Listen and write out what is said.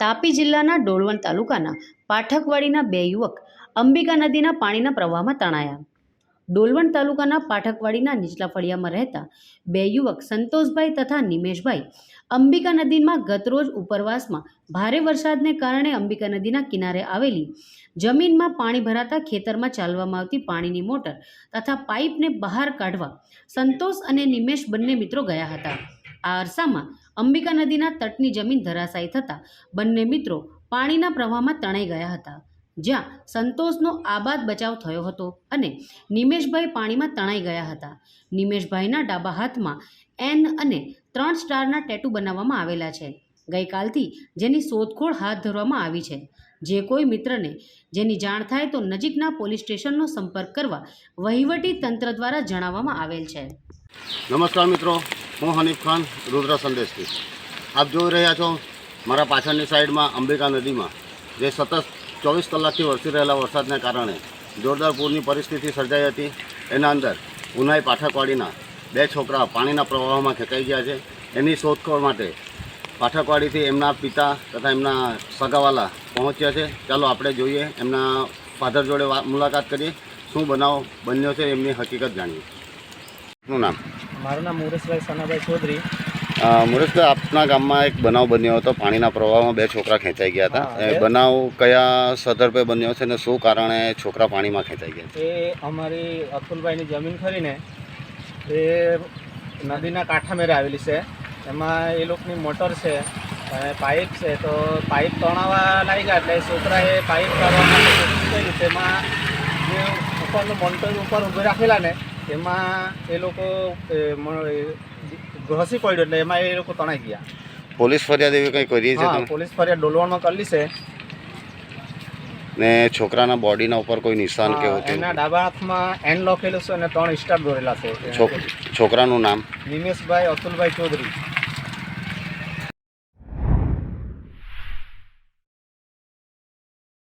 તાપી જિલ્લાના ડોલવણ તાલુકાના પાઠકવાડીના બે યુવક અંબિકા નદીના પાણીના પ્રવાહમાં તણાયા. ડોલવણ તાલુકાના પાઠકવાડીના નીચલા ફળિયામાં રહેતા બે યુવક સંતોષભાઈ તથા નિમેશભાઈ અંબિકા નદીમાં ગતરોજ ઉપરવાસમાં ભારે વરસાદને કારણે અંબિકા નદીના કિનારે આવેલી જમીનમાં પાણી ભરાતા ખેતરમાં ચાલવામાં આવતી પાણીની મોટર તથા પાઇપને બહાર કાઢવા સંતોષ અને નિમેશ બંને મિત્રો ગયા હતા. આ અરસામાં અંબિકા નદીના તટની જમીન ધરાશાયી થતાં બંને મિત્રો પાણીના પ્રવાહમાં તણાઈ ગયા હતા. જ્યાં સંતોષનો આબાદ બચાવ થયો હતો અને નિમેશભાઈ પાણીમાં તણાઈ ગયા હતા. નિમેશભાઈના ડાબા હાથમાં એન અને ત્રણ સ્ટારના ટેટુ બનાવવામાં આવેલા છે. ગઈકાલથી જેની શોધખોળ હાથ ધરવામાં આવી છે. જે કોઈ મિત્રને જેની જાણ થાય તો નજીકના પોલીસ સ્ટેશનનો સંપર્ક કરવા વહીવટી તંત્ર દ્વારા જણાવવામાં આવેલ છે. નમસ્કાર મિત્રો, હું હનીફ ખાન, રુદ્ર સંદેશથી. આપ જોઈ રહ્યા છો, મારા પાછળની સાઈડમાં અંબિકા નદીમાં, જે સતત ચોવીસ કલાકથી વરસી રહેલા વરસાદને કારણે જોરદાર પૂરની પરિસ્થિતિ સર્જાઈ હતી. એના અંદર ઉનાઈ પાઠકવાડીના બે છોકરા પાણીના પ્રવાહમાં ખેંચાઈ ગયા છે. એની શોધખોળ માટે પાઠકવાડીથી એમના પિતા તથા એમના સગાવાલા પહોંચ્યા છે. ચાલો આપણે જોઈએ એમના ફાધર જોડે મુલાકાત કરીએ. શું બનાવ બન્યો છે એમની હકીકત જાણીએ. શું નામ? મારું નામ મુરેશભાઈ સનાભાઈ ચૌધરી. મુરેશભાઈ આપના ગામમાં એક બનાવ બન્યો હતો. પાણીના પ્રવાહમાં બે છોકરા ખેંચાઈ ગયા હતા. એ બનાવ કયા સદર્ભે બન્યો છે અને શું કારણે છોકરા પાણીમાં ખેંચાઈ ગયા એ અમારી અતુલભાઈની જમીન ખરીને એ નદીના કાંઠા મેરે આવેલી છે. એમાં એ લોકોની મોટર છે અને પાઇપ છે. તો પાઇપ તણાવવા લાગ્યા એટલે છોકરાએ પાઇપ કાઢવા માટે કોશિશ કરી. તેમાં જે ઉપરનું મોટર ઉપર ઊભી રાખેલા ને એમાં એ લોકો ઘસી પડ્યો એટલે એમાં એ લોકો તણાઈ ગયા. પોલીસ ફરિયાદ એવી કંઈ કરી છે હા પોલીસ ફરિયાદ ડોલવણમાં કરી છે. ને છોકરાના બોડીના ઉપર કોઈ નિશાન કે હતું એના ડાબા હાથમાં એન લખેલું છે અને ત્રણ સ્ટાર દોરેલા છે. છોક- છોકરાનું નામ? નિમેશભાઈ અતુલભાઈ ચૌધરી.